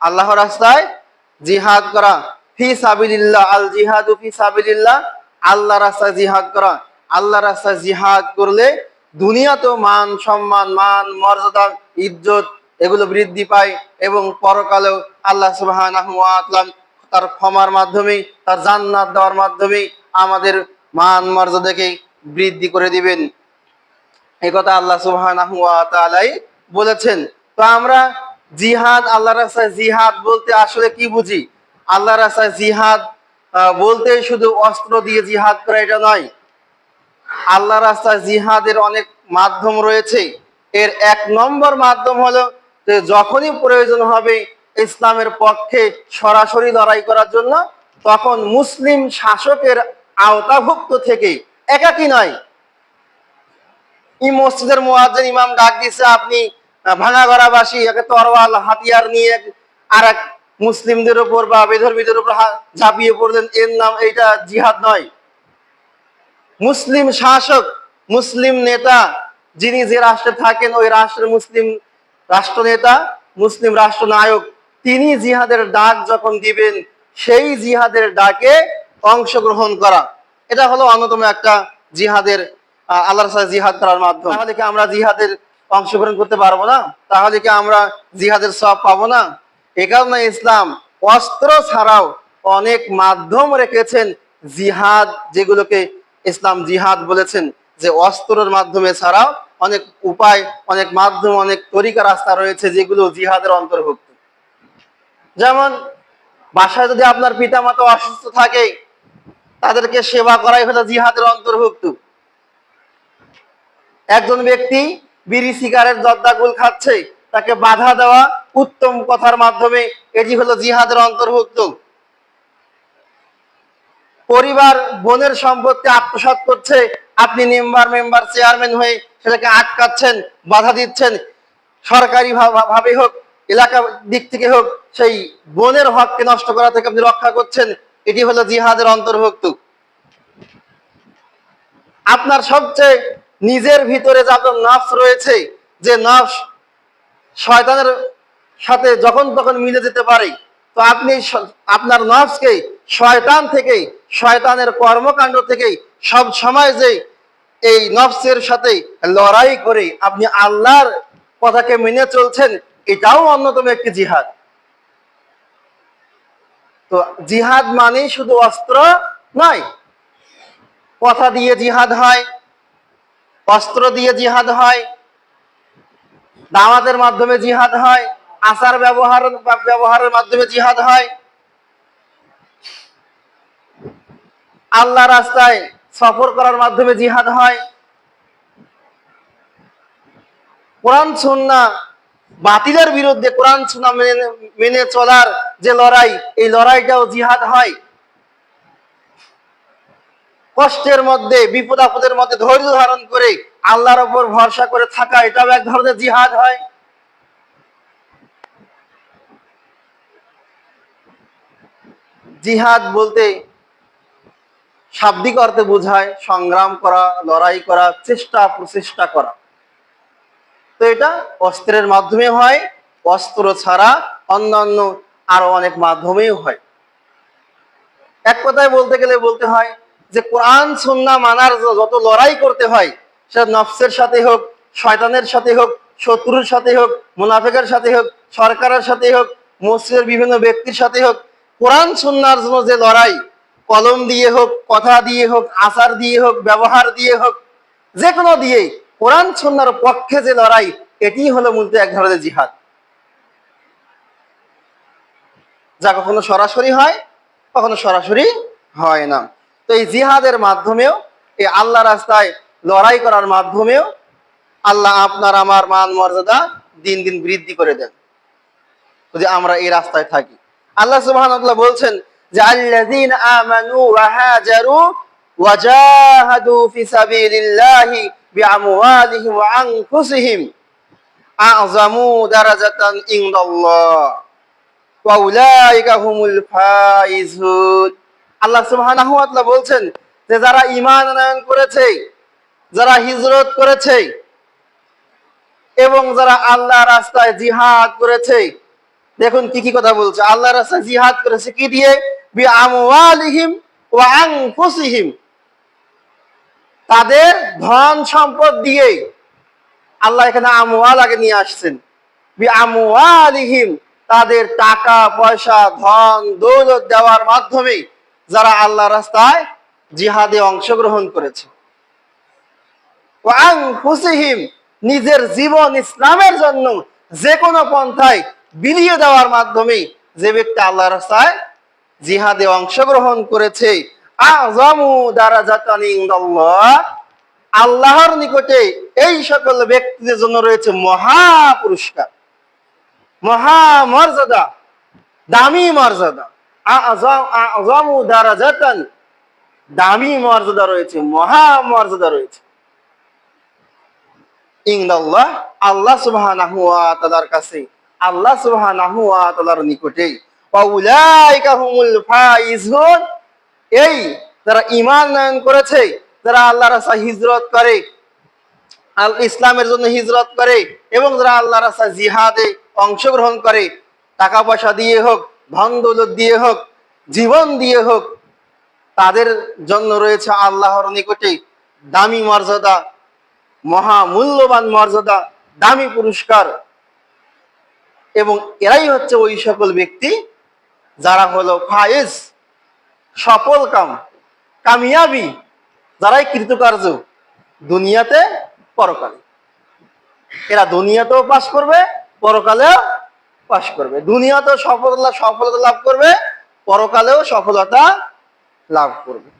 আল্লাহ রাস্তায় জিহাদ করা। ফি সাবিলিল্লাহ, আল জিহাদু ফি সাবিলিল্লাহ আল্লাহ রাস্তায় জিহাদ করা। আল্লাহ রাস্তায় জিহাদ করলে দুনিয়াতেও মান সম্মান, মান, মর্যাদা, ইজ্জত এগুলো বৃদ্ধি পায় এবং পরকালেও আল্লাহ তাআলা তার ক্ষমার মাধ্যমে, তার জান্নাত দেওয়ার মাধ্যমে আমাদের মান মর্যাদাকে বৃদ্ধি করে দিবেন। এই কথা আল্লাহ সুবহানাহু ওয়া তাআলাই বলেছেন। তো আমরা জিহাদ আল্লাহ রাস্তায় জিহাদ বলতে আসলে কি বুঝি? আল্লাহ রাস্তায় জিহাদ বলতে শুধু অস্ত্র দিয়ে জিহাদ করা এটা নয়। আল্লাহ রাস্তায় জিহাদের অনেক মাধ্যম রয়েছে। এর এক নম্বর মাধ্যম হলো যে যখনই প্রয়োজন হবে ইসলামের পক্ষে সরাসরি লড়াই করার জন্য, তখন মুসলিম শাসকের আওতাভুক্ত থেকে একাকি নয়। এই মসজিদের মুয়াজ্জিন ইমাম ডাক দিছে আপনি ভাঙাগড়াবাসী একে তরোয়াল, হাতিয়ার নিয়ে আর এক মুসলিমদের উপর বা বেধর্মীদের উপর ঝাঁপিয়ে পড়লেন। এর নাম এটা জিহাদ নয়। মুসলিম শাসক, মুসলিম নেতা যিনি যে রাষ্ট্রে থাকেন, ওই রাষ্ট্রের মুসলিম রাষ্ট্রনেতা, মুসলিম রাষ্ট্রনায়ক, তিনি জিহাদের ডাক যখন দিবেন, সেই জিহাদের ডাকে অংশগ্রহণ করা। এটা হলো অন্যতম একটা জিহাদের সাথে জিহাদ করার মাধ্যম। আমরা জিহাদের অংশগ্রহণ করতে পারব না, তাহলে কি আমরা জিহাদের সব পাবো না? এ কারণে ইসলাম অস্ত্র ছাড়াও অনেক মাধ্যম রেখেছেন জিহাদ, যেগুলোকে ইসলাম জিহাদ বলেছেন, যে অস্ত্রের মাধ্যমে ছাড়াও অনেক উপায়, অনেক মাধ্যম, অনেক তরিকা, রাস্তা রয়েছে যেগুলো জিহাদের অন্তর্ভুক্ত। যেমন, বাসায় যদি আপনার পিতামাতা অসুস্থ থাকে, তাদেরকে সেবা করাই হলো জিহাদের অন্তর্ভুক্ত। একজন ব্যক্তি বিড়ি সিগারেট জর্দাগুল খাচ্ছে, তাকে বাধা দেওয়া উত্তম কথার মাধ্যমে এটি হলো জিহাদের অন্তর্ভুক্ত। পরিবার, বোনের সম্পত্তি আত্মসাৎ করছে, আপনি মেম্বার মেম্বার, চেয়ারম্যান হয়ে সেটাকে আটকাচ্ছেন, বাধা দিচ্ছেন। সরকারি ভাবে হোক, এলাকা দিক থেকে হোক, সেই বোনের হককে নষ্ট করা থেকে আপনি রক্ষা করছেন, এটি হলো জিহাদের অন্তর্ভুক্ত। আপনার সবচেয়ে নিজের ভিতরে যে আপনার নফস রয়েছে, যে নফস শয়তানের সাথে যখন তখন মিলে যেতে পারে, তো আপনি আপনার নফসকে শয়তান থেকে, শয়তানের কর্মকাণ্ড থেকে সব সময় যে এই নফসের সাথে লড়াই করে আপনি আল্লাহর কথাকে মেনে চলছেন, এটাও অন্যতম একটি জিহাদ। তো জিহাদ মানে শুধু অস্ত্র নয়, কথা দিয়ে জিহাদ হয় অস্ত্র দিয়ে জিহাদ হয়, দাওয়াতের মাধ্যমে জিহাদ হয়, আচার ব্যবহার, ব্যবহারের মাধ্যমে জিহাদ হয়। আল্লাহ রাস্তায় সফর করার মাধ্যমে জিহাদ হয়। কোরআন, সুন্না বাতিলের বিরুদ্ধে কোরআন, সুন্না মেনে মেনে চলার যে লড়াই, এই লড়াইটাও জিহাদ হয়। কষ্টের মধ্যে, বিপদ আপদের মধ্যে ধৈর্য ধারণ করে আল্লাহর ওপর ভরসা করে থাকা এটাও এক ধরনের জিহাদ হয়। জিহাদ বলতে শাব্দিক অর্থে বোঝায় সংগ্রাম করা, লড়াই করা, চেষ্টা, প্রচেষ্টা করা। তো এটা অস্ত্রের মাধ্যমে হয়, অস্ত্র ছাড়া অন্যান্য আরও অনেক মাধ্যমেও হয়। এক কথায় বলতে গেলে বলতে হয় যে কোরআন সুন্না মানার যত লড়াই করতে হয়, সেটা নফসের সাথে হোক, শয়তানের সাথে হোক, শত্রুর সাথে হোক, মুনাফেকের সাথে হোক, সরকারের সাথে হোক মসজিদের বিভিন্ন ব্যক্তির সাথে হোক, কোরআন সুন্নার জন্য যে লড়াই, কলম দিয়ে হোক, কথা দিয়ে হোক, আচার দিয়ে হোক, ব্যবহার দিয়ে হোক যে কোনো দিয়ে কোরআন সুন্নার পক্ষে যে লড়াই এটি হলো মূলত এক ধরনের জিহাদ। যা কখনো সরাসরি হয়, কখনো সরাসরি হয় না। তো এই জিহাদের মাধ্যমেও, এই আল্লাহ রাস্তায় লড়াই করার মাধ্যমেও আল্লাহ আপনার আমার মান মর্যাদা দিন দিন বৃদ্ধি করে দেন। যদি আমরা এই রাস্তায় থাকি। আল্লাহ সুবহানাহু বলছেন যে, আল্লাযীনা আমানু আল্লাহ সুবহানাহু ওয়া বলছেন যে যারা ঈমান আনয়ন করেছে, যারা হিজরত করেছে এবং যারা আল্লাহ রাস্তায় জিহাদ করেছে, দেখুন কি কি কথা বলছে। আল্লাহ রাস্তায় জিহাদ করেছে কি দিয়ে? বি আমওয়ালিহিম ওয়া আনফুসিহিম। তাদের ধন সম্পদ দিয়ে আল্লাহ এখানে আমওয়াল আগে নিয়ে আসছেন। বি আমওয়ালিহিম তাদের টাকা, পয়সা, ধন, দৌলত দেওয়ার মাধ্যমে যারা আল্লাহ রাস্তায় জিহাদে অংশগ্রহণ করেছে। নিজের জীবন ইসলামের জন্য যে কোনো পন্থায় বিলিয়ে দেওয়ার মাধ্যমে যে ব্যক্তি আল্লাহ রাস্তায় জিহাদে অংশগ্রহণ করেছে আল্লাহর নিকটে এই সকল ব্যক্তিদের জন্য রয়েছে মহা পুরস্কার মহা মর্যাদা দামি মর্যাদা। দামি মর্যাদা রয়েছে, মহা মর্যাদা রয়েছে। ইংদাল্লাহ আল্লাহ সুবহানাহু ওয়া কাছে, আল্লাহ নিকটে। এই যারা ঈমান নয়ন করেছে, যারা আল্লাহর রাস্তায় হিজরত করে ইসলামের জন্য হিজরত করে, এবং যারা আল্লাহর রাস্তায় জিহাদে অংশগ্রহণ করে, টাকা পয়সা দিয়ে হোক ধন দৌলত দিয়ে হোক, জীবন দিয়ে হোক, তাদের জন্য রয়েছে আল্লাহর নিকটে দামি মর্যাদা মহা মূল্যবান মর্যাদা, দামি পুরস্কার। এবং এরাই হচ্ছে ওই সকল ব্যক্তি যারা হলো ফায়েজ, সফল কাম, কামিয়াবি, যারাই কৃতকার্য দুনিয়াতে পরকালে। এরা দুনিয়াতেও পাশ করবে, পরকালেও পাশ করবে। দুনিয়াতেও সফলতা সফলতা লাভ করবে পরকালেও সফলতা লাভ করবে।